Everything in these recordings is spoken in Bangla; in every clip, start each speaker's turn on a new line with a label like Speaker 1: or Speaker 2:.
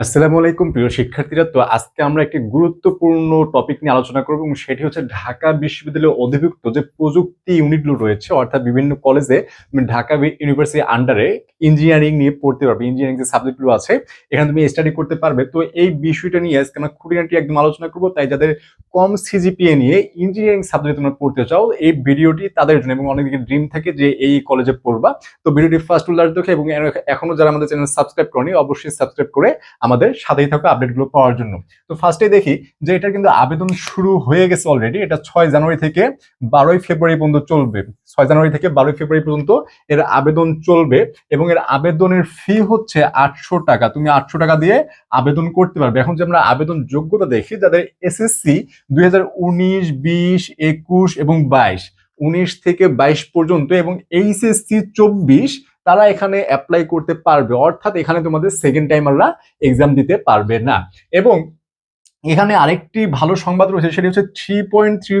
Speaker 1: আসসালামু আলাইকুম, প্রিয় শিক্ষার্থীরা। তো আজকে আমরা একটি গুরুত্বপূর্ণ টপিক নিয়ে আলোচনা করব এবং সেটি হচ্ছে ঢাকা বিশ্ববিদ্যালয়ের অধিভুক্ত যে প্রযুক্তি ইউনিটগুলো রয়েছে, অর্থাৎ বিভিন্ন কলেজে তুমি ঢাকা ইউনিভার্সিটি আন্ডারে ইঞ্জিনিয়ারিং নিয়ে পড়তে পারবে ইঞ্জিনিয়ারিং যে সাবজেক্টগুলো আছে, এখানে তুমি স্টাডি করতে পারবে। তো এই বিষয়টা নিয়ে আজকে আমরা খুঁটিনাটি একদম আলোচনা করব। তাই যাদের কম সিজিপিএ নিয়ে ইঞ্জিনিয়ারিং সাবজেক্ট তোমরা পড়তে চাও, এই ভিডিওটি তাদের জন্য এবং অনেকদিকে ড্রিম থাকে যে এই কলেজে পড়বা। তো ভিডিওটি ফার্স্ট লাস্ট দেখে এবং এখনও যারা আমাদের চ্যানেল সাবস্ক্রাইব করনি, অবশ্যই সাবস্ক্রাইব করে আমাদের সাথেই থাকা আপডেটগুলো পাওয়ার জন্য। তো ফার্স্টে দেখি যে এটা কিন্তু আবেদন শুরু হয়ে গেছে অলরেডি এটা ছয় জানুয়ারি থেকে বারোই ফেব্রুয়ারি পর্যন্ত চলবে। ছয় জানুয়ারি থেকে বারোই ফেব্রুয়ারি পর্যন্ত এর আবেদন চলবে এবং এর আবেদনের ফি হচ্ছে আটশো টাকা। তুমি আটশো টাকা দিয়ে আবেদন করতে পারবে। এখন যে আমরা আবেদন যোগ্যতা দেখি, যাদের এসএসসি দুই হাজার উনিশ, বিশ, একুশ এবং বাইশ, উনিশ থেকে বাইশ পর্যন্ত এবং এইচএসসি চব্বিশ তারা এখানে অ্যাপ্লাই করতে পারবে, অর্থাৎ এখানে তোমাদের সেকেন্ড টাইমাররা এক্সাম দিতে পারবে না। এবং এখানে আরেকটি ভালো সংবাদ রয়েছে, সেটি হচ্ছে three point three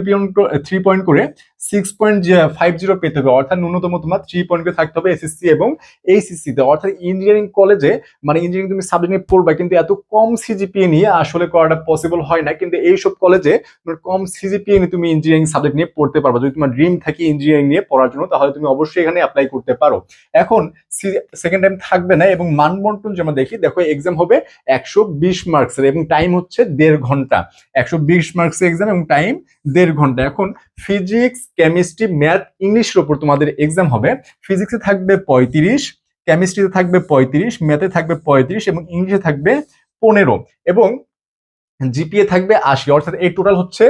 Speaker 1: three point করে সিক্স পয়েন্ট ফাইভ জিরো পেতে হবে। অর্থাৎ ন্যূনতম তোমার থ্রি পয়েন্ট থাকতে হবে এসএসসি এবং এইচএসসি তে। অর্থাৎ ইঞ্জিনিয়ারিং কলেজে মানে ইঞ্জিনিয়ারিং তুমি সাবজেক্ট নিয়ে পড়বা, কিন্তু এত কম সিজিপিএ নিয়ে আসলে করাটা পসিবল হয় না। কিন্তু এইসব কলেজে কম সিজিপিএ নিয়ে তুমি ইঞ্জিনিয়ারিং সাবজেক্ট নিয়ে পড়তে পারবা। যদি তোমার ড্রিম থাকে ইঞ্জিনিয়ারিং নিয়ে পড়ার জন্য, তাহলে তুমি অবশ্যই এখানে অ্যাপ্লাই করতে পারো। এখন সেকেন্ড টাইম থাকবে না এবং মানবন্টন যেমন দেখি, দেখো এক্সাম হবে একশো বিশ মার্কসের এবং টাইম হচ্ছে দেড় ঘণ্টা। একশো বিশ মার্কসের এক্সাম এবং টাইম দেড় ঘণ্টা। এখন ফিজিক্স কেমিস্ট্রি ম্যাথ ইংলিশের ওপর তোমাদের এক্সাম হবে। ফিজিক্সে থাকবে পঁয়ত্রিশ কেমিস্ট্রিতে থাকবে পঁয়ত্রিশ ম্যাথে থাকবে পঁয়ত্রিশ এবং ইংলিশে থাকবে পনেরো এবং জিপিএ থাকবে আশি। অর্থাৎ এই টোটাল হচ্ছে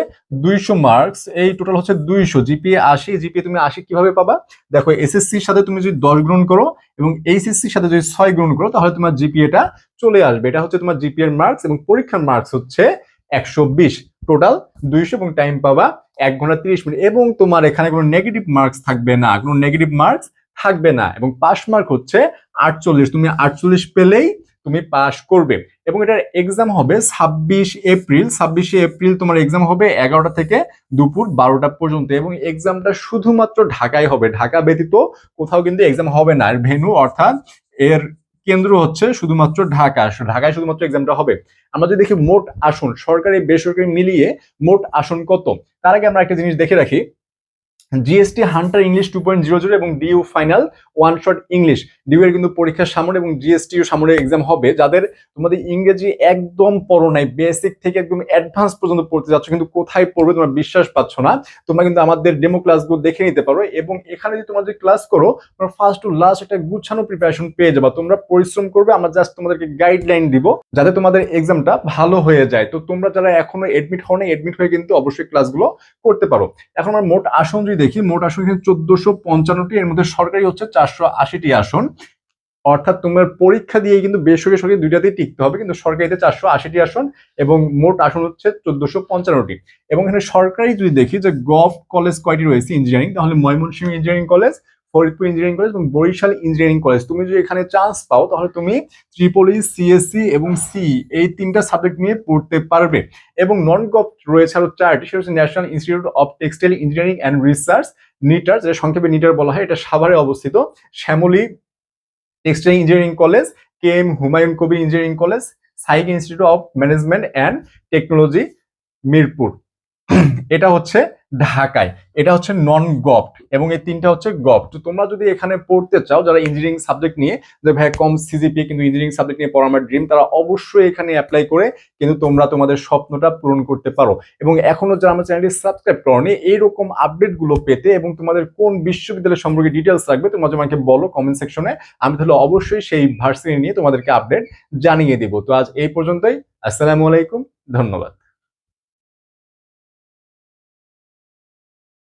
Speaker 1: দুইশো মার্কস এই টোটাল হচ্ছে দুইশো। জিপিএ আশি জিপিএ তুমি আশি কীভাবে পাবা? দেখো এসএসসির সাথে তুমি যদি দশ গ্রহণ করো এবং এইচএসসির সাথে যদি ছয় গ্রহণ করো, তাহলে তোমার জিপিএটা চলে আসবে। এটা হচ্ছে তোমার জিপিএর মার্কস এবং পরীক্ষার মার্কস হচ্ছে একশো বিশ। টোটাল দুইশো এবং টাইম পাবা এক ঘণ্টা তিরিশ মিনিট। এবং তোমার এখানে কোনো নেগেটিভ মার্কস থাকবে না, কোনো নেগেটিভ মার্কস থাকবে না। এবং পাস মার্ক হচ্ছে আটচল্লিশ। তুমি আটচল্লিশ পেলেই তুমি পাস করবে। এবং এটার এক্সাম হবে ছাব্বিশ এপ্রিল। ছাব্বিশে এপ্রিল তোমার এক্সাম হবে এগারোটা থেকে দুপুর বারোটা পর্যন্ত। এবং এক্সামটা শুধুমাত্র ঢাকায় হবে। ঢাকা ব্যতীত কোথাও কিন্তু এক্সাম হবে না। আর ভেনু অর্থাৎ এর কেন্দ্র হচ্ছে শুধুমাত্র ঢাকা। ঢাকায় শুধুমাত্র এক্সামটা হবে। আমরা যদি দেখি মোট আসন, সরকারি, বেসরকারি মিলিয়ে মোট আসন কত? তার আগে আমরা একটা জিনিস দেখে রাখি। GST hunter English two point zero zero এবং due final one shot English due এর কিন্তু পরীক্ষার সামনে এবং জিএসটিও সামনে এক্সাম হবে। যাদের তোমাদের ইংরেজি একদম পড়ো নাই বেসিক থেকে একদম অ্যাডভান্স পর্যন্ত পড়তে যাচ্ছ কিন্তু কোথায় পড়বে তোমরা বিশ্বাস পাচ্ছ না। তোমরা কিন্তু আমাদের ডেমো ক্লাসগুলো দেখে নিতে পারো এবং এখানে যদি তোমরা যদি ক্লাস করো, তোমরা ফার্স্ট টু লাস্ট একটা গুছানো প্রিপারেশন পেয়ে যাবা। তোমরা পরিশ্রম করবে, আমরা জাস্ট তোমাদেরকে গাইডলাইন দিব যাতে তোমাদের এক্সামটা ভালো হয়ে যায়। তো তোমরা যারা এখনও এডমিট হও না এডমিট হয়ে কিন্তু অবশ্যই ক্লাসগুলো করতে পারো। এখন আমার মোট আসন যদি দেখি, মোট আসন চোদ্দশো পঞ্চান্নটি, এর মধ্যে সরকারি হচ্ছে চারশো আশিটি আসন। অর্থাৎ তোমার পরীক্ষা দিয়ে কিন্তু বেসরকারি সরকারি দুইটাতেই টিকতে হবে, কিন্তু সরকারিতে চারশো আশিটি আসন এবং মোট আসন হচ্ছে চোদ্দশো পঞ্চান্নটি। এবং এখানে সরকারি যদি দেখি যে গভ কলেজ কয়টি রয়েছে ইঞ্জিনিয়ারিং তাহলে Mymensingh engineering college Faridpur engineering college এবং বরিশাল ইঞ্জিনিয়ারিং কলেজ তুমি যদি এখানে চান্স পাও, তাহলে তুমি ত্রিপলি সিএসসি এবং সি এই তিনটা সাবজেক্ট নিয়ে পড়তে পারবে। এবং নন গভ রয়েছে আরও চারটি, সেটা হচ্ছে national institute of textile engineering and research NITER যেটা সংক্ষেপে নিটার বলা হয়, এটা সাভারে অবস্থিত। Shyamoli textile engineering college K M Humayun Kabir engineering college SAIC institute of management and technology Mirpur এটা হচ্ছে ঢাকায়। এটা হচ্ছে নন গভট এবং এই তিনটা হচ্ছে গভট তোমরা যদি এখানে পড়তে চাও, যারা ইঞ্জিনিয়ারিং সাবজেক্ট নিয়ে, যে ভাই কম সিজিপি কিন্তু ইঞ্জিনিয়ারিং সাবজেক্ট নিয়ে পড়া আমার ড্রিম তারা অবশ্যই এখানে অ্যাপ্লাই করে কিন্তু তোমরা তোমাদের স্বপ্নটা পূরণ করতে পারো। এবং এখনও যারা আমার চ্যানেলটি সাবস্ক্রাইব করনি, এইরকম আপডেটগুলো পেতে এবং তোমাদের কোন বিশ্ববিদ্যালয় সম্পর্কে ডিটেলস লাগবে, তোমরা আমাকে বলো কমেন্ট সেকশনে আমি তাহলে অবশ্যই সেই ভার্সিটি নিয়ে তোমাদেরকে আপডেট জানিয়ে দিব। তো আজ এই পর্যন্তই। আসসালামু আলাইকুম। ধন্যবাদ।